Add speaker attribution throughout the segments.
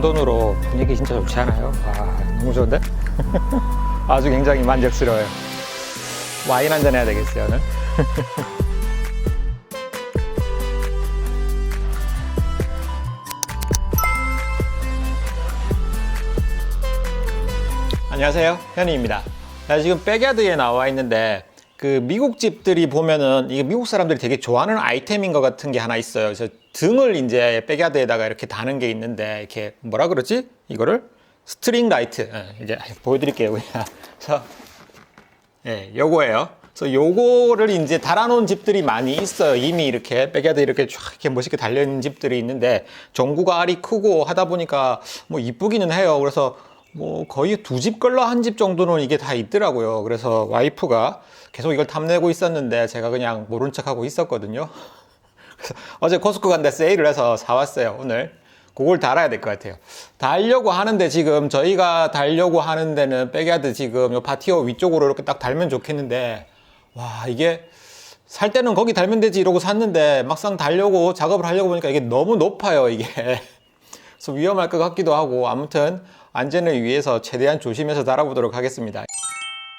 Speaker 1: 돈으로 분위기 진짜 좋지 않아요? 와, 너무 좋은데? 아주 굉장히 만족스러워요. 와인 한잔 해야 되겠어요, 오늘. 안녕하세요. 현희입니다. 나 지금 백야드에 나와 있는데 그 미국 집들이 보면은 이게 미국 사람들이 되게 좋아하는 아이템인 것 같은 게 하나 있어요. 그래서 등을 이제 백야드에다가 이렇게 다는 게 있는데 이렇게 뭐라 그러지? 이거를 스트링 라이트. 예, 이제 보여드릴게요. 그래서 예, 요거예요. 그래서 요거를 이제 달아놓은 집들이 많이 있어요. 이미 이렇게 백야드 이렇게 쫙 이렇게 멋있게 달려있는 집들이 있는데 전구가 알이 크고 하다 보니까 뭐 이쁘기는 해요. 그래서 뭐 거의 두 집 걸러 한 집 정도는 이게 다 있더라고요. 그래서 와이프가 계속 이걸 탐내고 있었는데 제가 그냥 모른 척하고 있었거든요. 그래서 어제 코스코 간데 세일을 해서 사왔어요. 오늘. 그걸 달아야 될 것 같아요. 달려고 하는데 지금 저희가 달려고 하는 데는 백야드 지금 요 파티오 위쪽으로 이렇게 딱 달면 좋겠는데 와 이게 살 때는 거기 달면 되지 이러고 샀는데 막상 달려고 작업을 하려고 보니까 이게 너무 높아요 이게 그래서 위험할 것 같기도 하고 아무튼 안전을 위해서 최대한 조심해서 달아보도록 하겠습니다.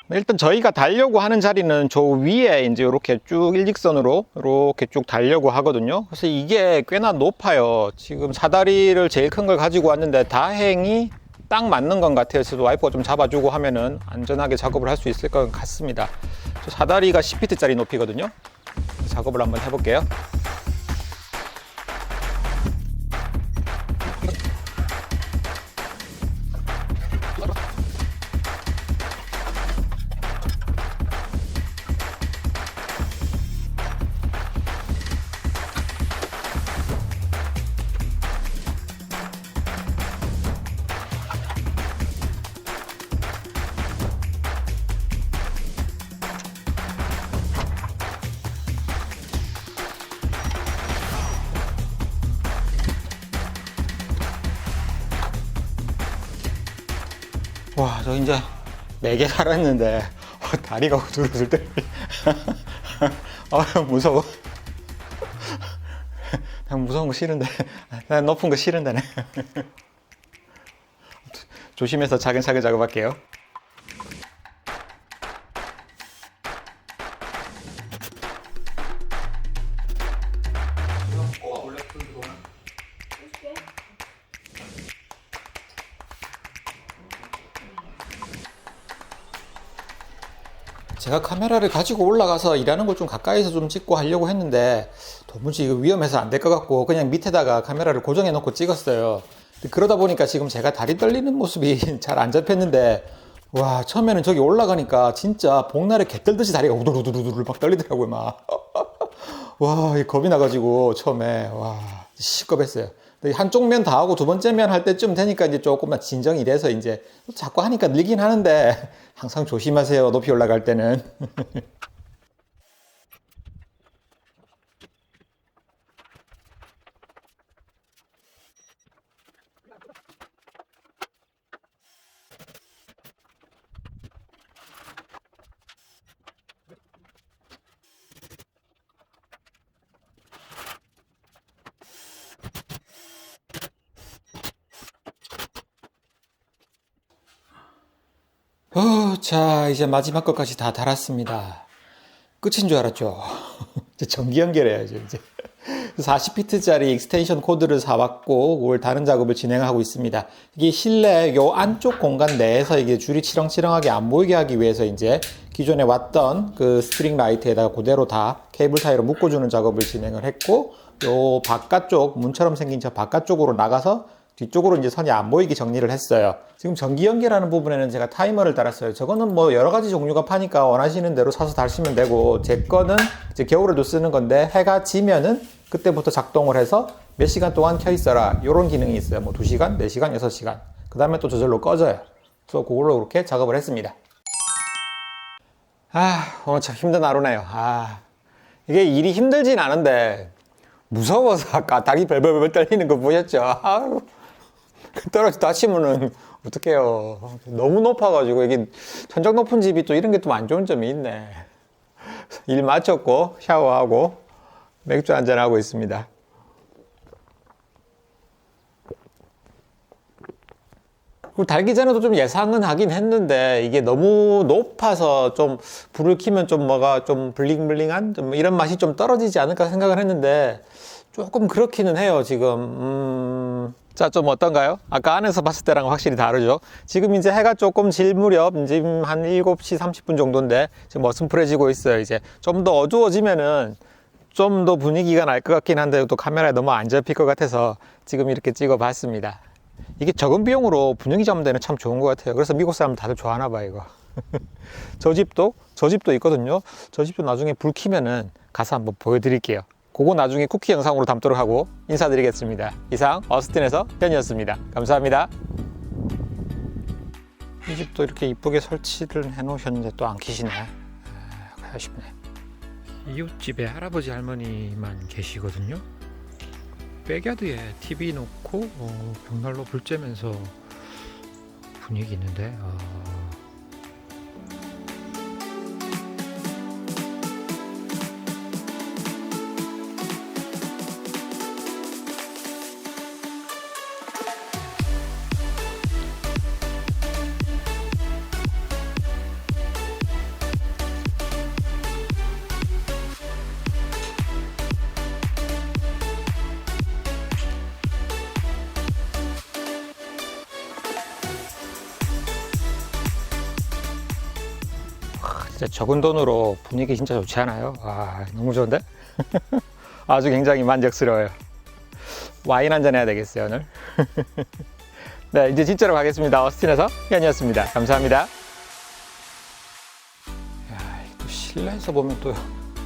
Speaker 1: 일단 저희가 달려고 하는 자리는 저 위에 이제 이렇게 쭉 일직선으로 이렇게 쭉 달려고 하거든요. 그래서 이게 꽤나 높아요. 지금 사다리를 제일 큰 걸 가지고 왔는데 다행히 딱 맞는 것 같아요. 그래서 와이프가 좀 잡아주고 하면은 안전하게 작업을 할 수 있을 것 같습니다. 저 사다리가 10피트짜리 높이거든요. 작업을 한번 해볼게요. 와, 저 이제 네 개 살았는데 어, 다리가 우두르들 때. 아, 무서워. 난 무서운 거 싫은데. 난 높은 거 싫은데. 조심해서 차근차근 작업할게요. 제가 카메라를 가지고 올라가서 일하는 걸 좀 가까이서 좀 찍고 하려고 했는데 도무지 이거 위험해서 안 될 것 같고 그냥 밑에다가 카메라를 고정해 놓고 찍었어요. 그러다 보니까 지금 제가 다리 떨리는 모습이 잘 안 잡혔는데 와 처음에는 저기 올라가니까 진짜 복날에 개 떨듯이 다리가 우두루두루두루 막 떨리더라고요 막. 와, 이 겁이 나가지고 처음에 와 시겁했어요. 근데 한쪽 면 다 하고 두 번째 면 할 때쯤 되니까 이제 조금만 진정이 돼서 이제 자꾸 하니까 늘긴 하는데 항상 조심하세요. 높이 올라갈 때는. 어, 자, 이제 마지막 것까지 다 달았습니다. 끝인 줄 알았죠. 이제 전기 연결해야죠, 이제. 40피트짜리 익스텐션 코드를 사왔고, 그걸 다른 작업을 진행하고 있습니다. 이게 실내 요 안쪽 공간 내에서 이게 줄이 치렁치렁하게 안 보이게 하기 위해서 이제 기존에 왔던 그 스트링 라이트에다가 그대로 다 케이블 타이로 묶어주는 작업을 진행을 했고, 요 바깥쪽, 문처럼 생긴 저 바깥쪽으로 나가서 뒤쪽으로 이제 선이 안 보이게 정리를 했어요. 지금 전기 연결하는 부분에는 제가 타이머를 달았어요. 저거는 뭐 여러 가지 종류가 파니까 원하시는 대로 사서 달시면 되고, 제 거는 이제 겨울에도 쓰는 건데, 해가 지면은 그때부터 작동을 해서 몇 시간 동안 켜 있어라. 요런 기능이 있어요. 뭐 2시간, 4시간, 6시간. 그 다음에 또 저절로 꺼져요. 그래서 그걸로 그렇게 작업을 했습니다. 아, 오늘 참 힘든 하루네요. 아, 이게 일이 힘들진 않은데, 무서워서 아까 다리 벌벌벌 떨리는 거 보셨죠? 아유. 떨어져 다치면은 어떡해요. 너무 높아가지고 이게 천장 높은 집이 또 이런 게또안 좋은 점이 있네. 일 마쳤고 샤워하고 맥주 한잔하고 있습니다. 그리고 달기 전에도 좀 예상은 하긴 했는데 이게 너무 높아서 좀 불을 켜면 좀 뭐가 좀 블링블링한 좀 이런 맛이 좀 떨어지지 않을까 생각을 했는데 조금 그렇기는 해요 지금 음... 자 좀 어떤가요? 아까 안에서 봤을 때랑 확실히 다르죠 지금 이제 해가 조금 질 무렵 지금 한 7시 30분 정도인데 지금 어슴푸레지고 있어요 이제 좀 더 어두워지면은 좀 더 분위기가 날 것 같긴 한데 또 카메라에 너무 안 잡힐 것 같아서 지금 이렇게 찍어 봤습니다 이게 적은 비용으로 분위기 잡는 데는 참 좋은 것 같아요. 그래서 미국 사람 다들 좋아하나 봐 이거. 저 집도 저 집도 있거든요. 저 집도 나중에 불 켜면은 가서 한번 보여드릴게요. 그거 나중에 쿠키 영상으로 담도록 하고 인사드리겠습니다. 이상 어스틴에서 현이었습니다. 감사합니다. 이 집도 이렇게 이쁘게 설치를 해놓으셨는데 또 안 키시네. 아, 가야 싶네. 이웃집에 할아버지 할머니만 계시거든요. 백야드에 TV 놓고 어, 벽난로 불 쬐면서 분위기 있는데 어, 진짜 적은 돈으로 분위기 진짜 좋지 않아요? 와 너무 좋은데? 아주 굉장히 만족스러워요. 와인 한 잔 해야 되겠어요 오늘. 네 이제 진짜로 가겠습니다. 어스틴에서 현이었습니다. 감사합니다. 야, 또 실내에서 보면 또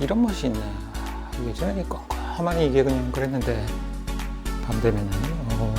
Speaker 1: 이런 맛이 있네. 아, 예전에 껌껌하니 이게 그냥 그랬는데 밤 되면은 어,